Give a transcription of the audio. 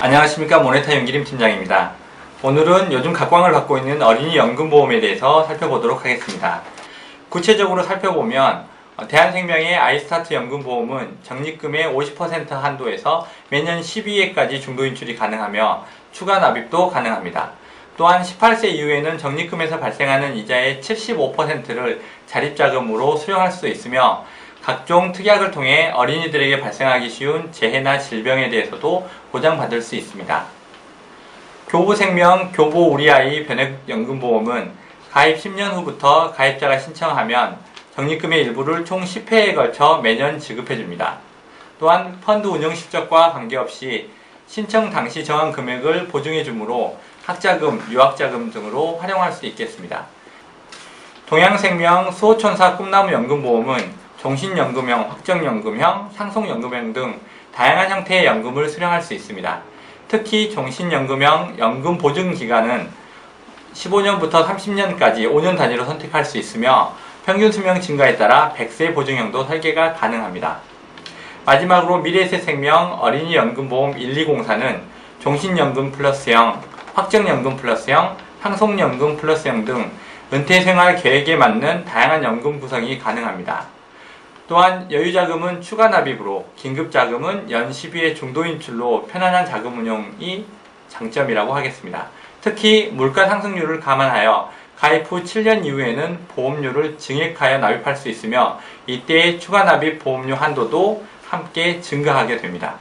안녕하십니까 모네타 윤기림 팀장입니다. 오늘은 요즘 각광을 받고 있는 어린이 연금보험에 대해서 살펴보도록 하겠습니다. 구체적으로 살펴보면 어, 대한생명의 아이스타트 연금보험은 적립금의 50% 한도에서 매년 12회까지 중도 인출이 가능하며 추가 납입도 가능합니다. 또한 18세 이후에는 적립금에서 발생하는 이자의 75%를 자립자금으로 수령할 수 있으며 각종 특약을 통해 어린이들에게 발생하기 쉬운 재해나 질병에 대해서도 보장받을 수 있습니다. 교부생명 교보 우리 아이 변액연금보험은 가입 10년 후부터 가입자가 신청하면 적립금의 일부를 총 10회에 걸쳐 매년 지급해줍니다. 또한 펀드 운영 실적과 관계없이 신청 당시 정한 금액을 보증해주므로 학자금, 유학자금 등으로 활용할 수 있겠습니다. 동양생명 수호천사 꿈나무 연금보험은 종신연금형, 확정연금형, 상속연금형 등 다양한 형태의 연금을 수령할 수 있습니다. 특히 종신연금형 연금 보증 기간은 15년부터 30년까지 5년 단위로 선택할 수 있으며 평균 수명 증가에 따라 100세 보증형도 설계가 가능합니다. 마지막으로 미래세생명 어린이연금보험 1204는 종신연금 플러스형, 확정연금 플러스형, 상속연금 플러스형 등 은퇴생활 계획에 맞는 다양한 연금 구성이 가능합니다. 또한 여유자금은 추가 납입으로 긴급자금은 연 12회 중도인출로 편안한 자금 운용이 장점이라고 하겠습니다. 특히 물가 상승률을 감안하여 가입 후 7년 이후에는 보험료를 증액하여 납입할 수 있으며 이때 추가 납입 보험료 한도도 함께 증가하게 됩니다.